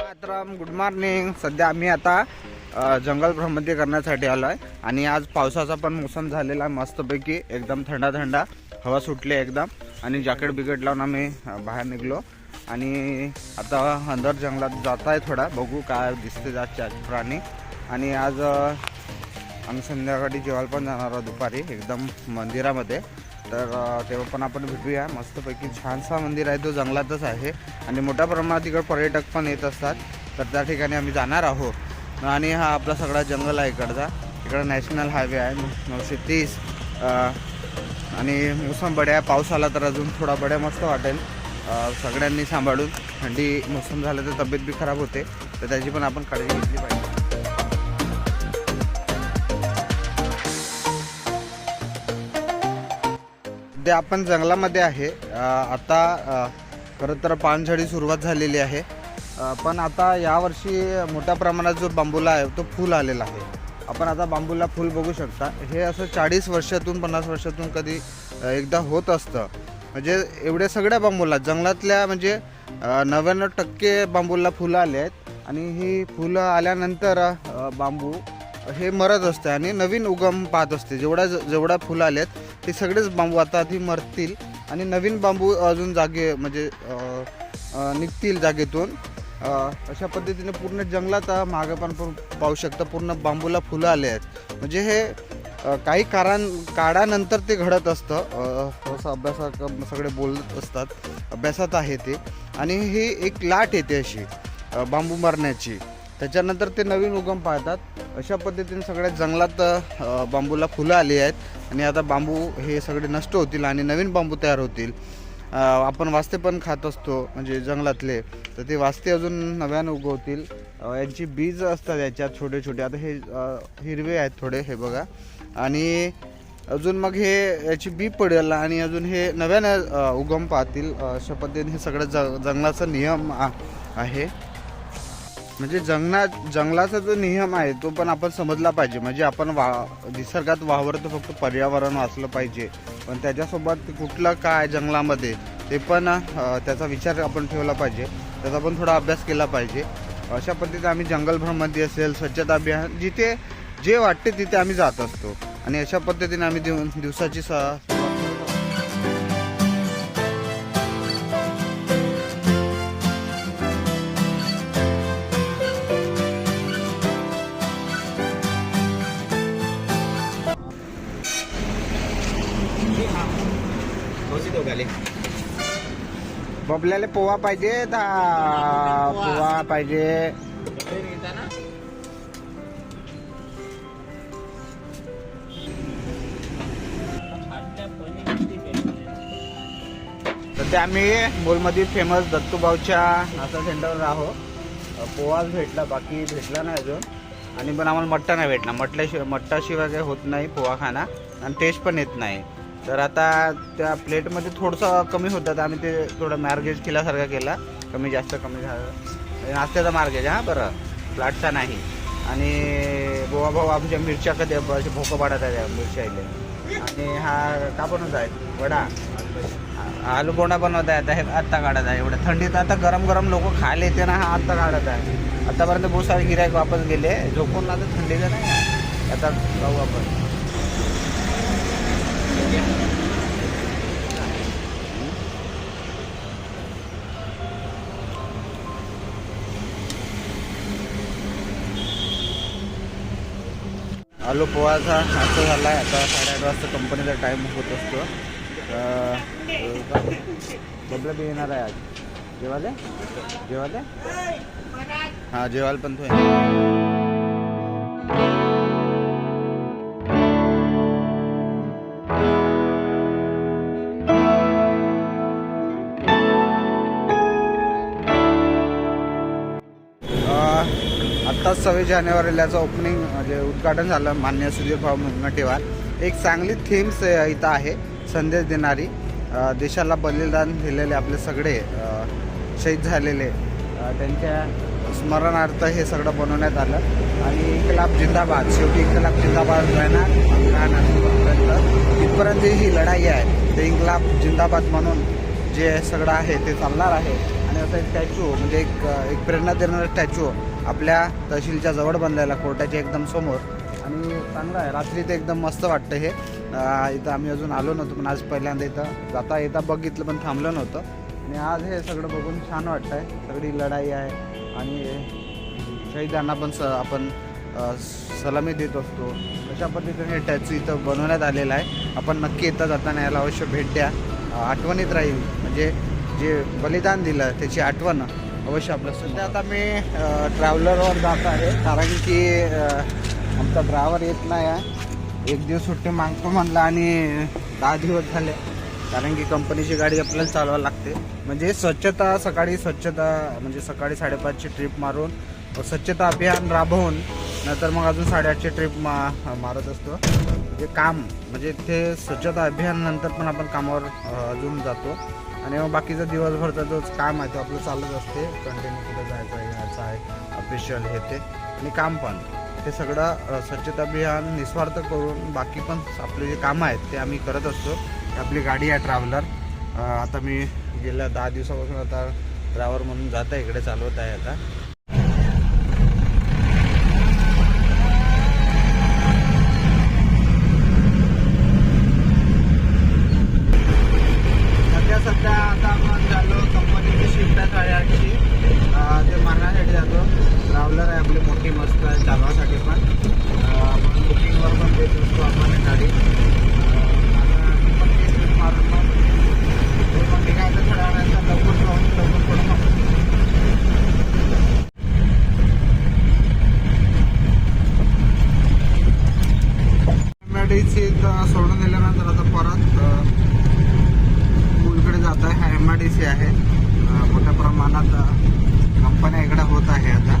Mataram good morning सध्या आम्ही आता जंगल भ्रमंती करण्यासाठी आलो आहे आणि आज पावसाचा पण मोसम झालेला आहे मस्तपैकी. एकदम थंडा थंडा हवा सुटली आहे एकदम. आणि जॅकेट बिकेट लावून आम्ही बाहेर निघलो. आणि आता अंदर जंगलात जात आहे थोडा. बघू काय दिसते जात प्राणी. आणि आज आम्ही संध्याकाळी जेवायला पण जाणार आहोत दुपारी. एकदम मंदिरामध्ये. तर तेव्हा पण आपण भेटूया. मस्तपैकी छानसा मंदिर आहे तो जंगलातच आहे. आणि मोठ्या प्रमाणात इकडं पर्यटक पण येत असतात. तर त्या ठिकाणी आम्ही जाणार आहोत. आणि हा आपला सगळा जंगल आहे इकडचा. इकडं नॅशनल हायवे आहे नऊशे तीस आणि मोसम बड्या पाऊस आला तर अजून थोडा बड्या मस्त वाटेल. सगळ्यांनी सांभाळून. थंडी मोसम झालं तर तब्येत बी खराब होते. तर त्याची पण आपण काळजी घेतली पाहिजे. सध्या आपण जंगलामध्ये आहे. आता खरं तर पानझडी सुरुवात झालेली आहे. पण आता यावर्षी मोठ्या प्रमाणात जो बांबूला आहे तो फुल आलेला आहे. आपण आता बांबूला फुल बघू शकता. हे असं चाळीस वर्षातून पन्नास वर्षातून कधी एकदा होत असतं. म्हणजे एवढ्या सगळ्या बांबूला जंगलातल्या म्हणजे नव्याण्णव टक्के बांबूला फुलं आले आहेत. आणि ही फुलं आल्यानंतर बांबू हे मरत असते आणि नवीन उगम पाहत असते जेवढ्या जेवढ्या फुलं आलेत ते सगळेच बांबू आता आधी मरतील आणि नवीन बांबू अजून जागे म्हणजे निघतील जागेतून. अशा पद्धतीने पूर्ण जंगलात मागे पण पाहू शकता पूर्ण बांबूला फुलं आले आहेत. म्हणजे हे काही कारण काळानंतर ते घडत असतं. थोडंसं असं अभ्यासात सगळे बोलत असतात. अभ्यासात आहे ते. आणि ही एक लाट येते अशी बांबू मरण्याची. त्याच्यानंतर ते नवीन उगम पाहतात. अशा पद्धतीने सगळ्या जंगलात बांबूला फुलं आली आहेत. आणि आता बांबू हे सगळे नष्ट होतील आणि नवीन बांबू तयार होतील. आपण वास्ते पण खात असतो म्हणजे जंगलातले. तर ते वास्ते अजून नव्यानं उगवतील. यांची बीज असतात याच्यात छोटे छोटे आता हे हिरवे आहेत थोडे हे बघा. आणि अजून मग हे याची बी पडेल आणि अजून हे नव्यानं उगम पाहतील. अशा पद्धतीने हे सगळं ज जंगलाचा नियम आहे. म्हणजे जंगलात जंगलाचा जो नियम आहे तो पण आपण समजला पाहिजे. म्हणजे आपण वा निसर्गात वावरतो फक्त पर्यावरण वाचलं पाहिजे. पण त्याच्यासोबत कुठलं काय जंगलामध्ये ते पण त्याचा विचार आपण ठेवला पाहिजे. त्याचा पण थोडा अभ्यास केला पाहिजे. अशा पद्धतीने आम्ही जंगल भ्रमंती असेल स्वच्छता अभियान जिथे जे वाटते तिथे आम्ही जात असतो. आणि अशा पद्धतीने आम्ही दिव दिवसाची स बबल्याला पोहा पाहिजे पोहा पाहिजे. सध्या आम्ही मोलमध्ये फेमस दत्तूभाऊच्या नाश्ता सेंटरवर आहोत पोहाच भेटला बाकी भेटला नाही अजून. आणि पण आम्हाला मट्टा नाही भेटला मटल्याशिवाय मट्टाशिवाय काही होत नाही पोहा खाना आणि टेस्ट पण येत नाही. तर आता त्या प्लेटमध्ये थोडंसं कमी होतं तर आम्ही ते थोडं मॅर्गेज केल्यासारखा केला. कमी जास्त कमी झालं. नाश्त्याचा मार्गेज हां बरं. फ्लॅटचा नाही. आणि बोवा भाऊ आमच्या मिरच्या कधी असे भोकं पाडत आहे मिरच्या इथे. आणि हा का बनवत आहे? वडा. आलू बोंडा बनवत आहे आता हे आत्ता काढत आहे. एवढं थंडीत आता गरम गरम लोक खायला येते ना हा आत्ता काढत आहे. आतापर्यंत बहुत सारे गिरायक वापस गेले. झोपून आता थंडीचं नाही. आता जाऊ आपण. आलो पोहाचा असं झाला आहे आता साडेआठ वाजता कंपनीचा टाईम होत असतो. बबला बी येणार आहे आज. जेवाले जेवाले हां जेवायला पण तो सव्वीस जानेवारीला याचं ओपनिंग म्हणजे उद्घाटन झालं मान्य सुधीरभाऊ मुनगंटीवार एक चांगली थीम्स इथं आहे संदेश देणारी. देशाला बलिदान दिलेले आपले सगळे शहीद झालेले. त्यांच्या स्मरणार्थ हे सगळं बनवण्यात आलं. आणि इन्कलाब जिंदाबाद शेवटी इन्कलाब जिंदाबाद राहणार राहणार तिथपर्यंत ही लढाई आहे ते इन्कलाब जिंदाबाद म्हणून जे सगळं आहे ते चालणार आहे. आणि असं एक स्टॅच्यू म्हणजे एक एक प्रेरणा देणारा स्टॅच्यू आपल्या तहसीलच्या जवळ बनलेला कोर्टाच्या एकदम समोर. आणि चांगलं आहे. रात्री ते एकदम मस्त वाटतं हे. इथं आम्ही अजून आलो नव्हतो पण आज पहिल्यांदा इथं जाता येता बघितलं पण थांबलं नव्हतं. आणि आज हे सगळं बघून छान वाटतं आहे. सगळी लढाई आहे. आणि शहीदांना पण स आपण सलामी देत असतो. अशा पद्धतीने हे टॅक्सी इथं बनवण्यात आलेलं आहे. आपण नक्की येता जाताना याला अवश्य भेट द्या. आठवणीत राहील. म्हणजे जे बलिदान दिलं त्याची आठवण. अवश्य आपलं सध्या आता मी ट्रॅव्हलरवर जात आहे. कारण की आमचा ड्रायव्हर येत नाही आहे. एक दिवस सुट्टी मागतो म्हणला आणि दहा दिवस झाले. कारण की कंपनीची गाडी आपल्याला चालवायला लागते. म्हणजे स्वच्छता सकाळी स्वच्छता म्हणजे सकाळी साडेपाचची ट्रिप मारून स्वच्छता अभियान राबवून नंतर मग अजून साडेआठची ट्रिप मा मारत असतो. म्हणजे काम म्हणजे ते स्वच्छता अभियान नंतर पण आपण कामावर अजून जातो. आणि मग बाकीचा दिवसभरचा जो काम आहे तो आपलं चालत असते. कंटिन्यू कुठं जायचं आहे यायचं आहे ऑफिशियल हे ते. आणि काम पण. ते सगळं स्वच्छता अभियान निस्वार्थ करून बाकी पण आपले जे कामं आहेत ते आम्ही करत असतो. आपली गाडी आहे ट्रॅव्हलर आता मी गेल्या दहा दिवसापासून आता ड्रायव्हर म्हणून जात आहे इकडे चालवत आहे आता सध्या सध्या आता आपण झालो कंपनीची शिफ्ट आहे साडेआठची अं, ते मारण्यासाठी जातो ट्रॅव्हलर आहे आपली मोठी मस्त आहे चालवासाठी पण अं, आपण बुकिंगवर पण देत असतो आपण ही गाडी अं, आता ती पण ती trip मारून मग ते पण निघायचं थोड्या वेळानंतर लवकर जाऊन लवकर पडून आपण एमआयडीसी सोडून दिल्यानंतर आता परत अं, स्कूलकडे जात आहे हा एम आय डी सी आहे अं, मोठ्या प्रमाणात अं, कंपन्या इकडे होत आहे आता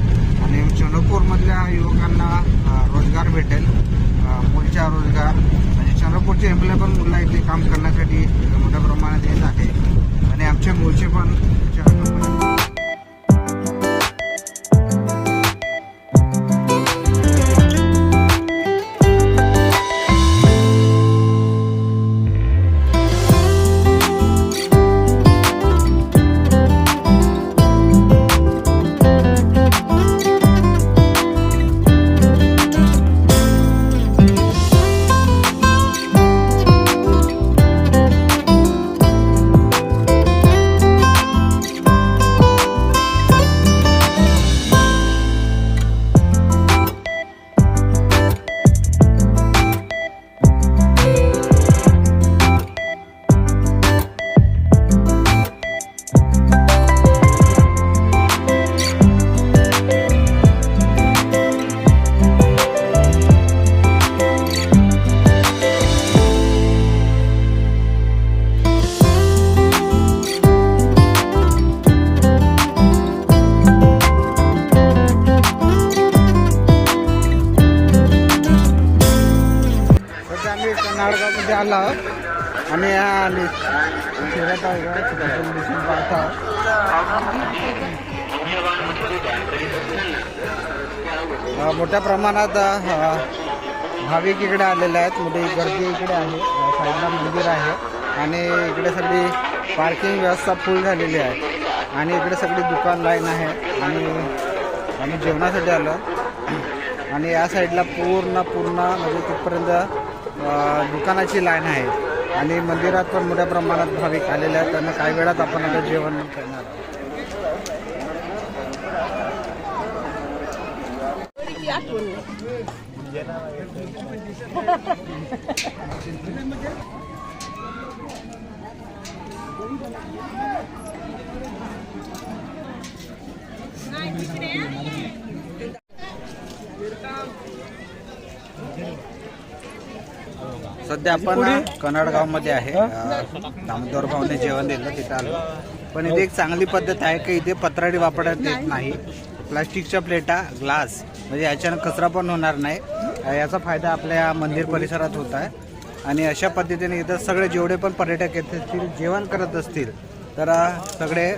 आणि चंद्रपूरमधल्या युवकांना अं, रोजगार भेटेल. अं, रोजगार म्हणजे चंद्रपूरचे एम्प्लॉय पण मुलं इथे काम करण्यासाठी मोठ्या प्रमाणात येत आहे. आणि आमचे मुलचे पण नाडगावमध्ये आलो. आहोत आणि या नि- फिरत आहोत मोठ्या प्रमाणात भाविक इकडे आलेले आहेत. मोठी गर्दी इकडे आहे. साईडला मंदिर आहे. आणि इकडे सगळी पार्किंग व्यवस्था फुल झालेली आहे. आणि इकडे सगळी दुकान लाईन आहे. आणि आम्ही जेवणासाठी आलो. आणि या साईडला पूर्ण पूर्ण म्हणजे तिथपर्यंत दुकानाची लाईन आहे आणि मंदिरात पण मोठ्या प्रमाणात भाविक आलेले आहेत त्यांना काही वेळात आपण आता जेवण करणार आहोत. सध्या आपण कन्नडगावमध्ये आहे. दामोदर भाऊने जेवण दिलं तिथं आलो. पण इथे एक चांगली पद्धत आहे की इथे पत्राडी वापरण्यात येत नाही. प्लास्टिकच्या प्लेटा ग्लास म्हणजे याच्यानं कचरा पण होणार नाही. याचा फायदा आपल्या मंदिर परिसरात होत आहे. आणि अशा पद्धतीने इथं सगळे जेवढे पण पर्यटक येत असतील जेवण करत असतील तर सगळे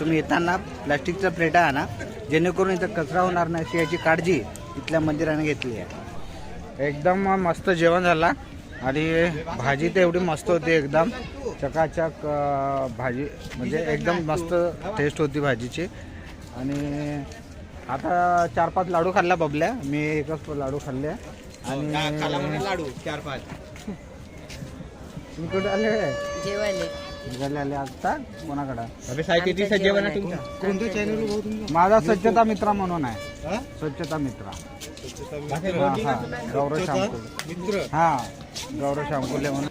तुम्ही येताना प्लास्टिकच्या प्लेटा आणा. जेणेकरून इथं कचरा होणार नाही याची काळजी इथल्या मंदिराने घेतली आहे. एकदम मस्त जेवण झाला. आणि भाजी तर एवढी मस्त होती एकदम. चकाचक भाजी म्हणजे एकदम मस्त टेस्ट होती भाजीची. आणि आता चार पाच लाडू खाल्ल्या बबल्या. मी एकच लाडू खाल्ले. आणि लाडू? चार पाच तुम्ही कुठे आले? जेवायले. निघाले आले आता कोणाकडं? अबे साहेब किती आमचं जेवण जेवण आहे आहे तुमचं कोणतं चॅनल भाऊ तुमचं? माझा स्वच्छता मित्र म्हणून आहे. हा? स्वच्छता मित्र. बाकी हा, हा, गौरव शामकुले. मित्र. हा गौरव शामकुले म्हणून.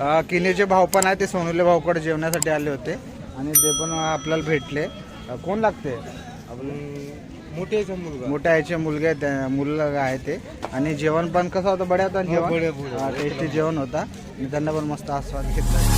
अं, किनीचे भाऊ पण आहे ते सोनुले भाऊकडे जेवण्यासाठी आले होते. आणि ते पण आपल्याला भेटले. अं, कोण लागते? मुलगा. मोठ्या आईचे मुलगे आहेत, त्या- मुलगा आहे ते. आणि जेवण पण कसं होतं बड्या होतं हो, बढिया, जेवण बढिया. टेस्टी जेवण होता. आणि त्यांना पण मस्त आस्वाद घेतला.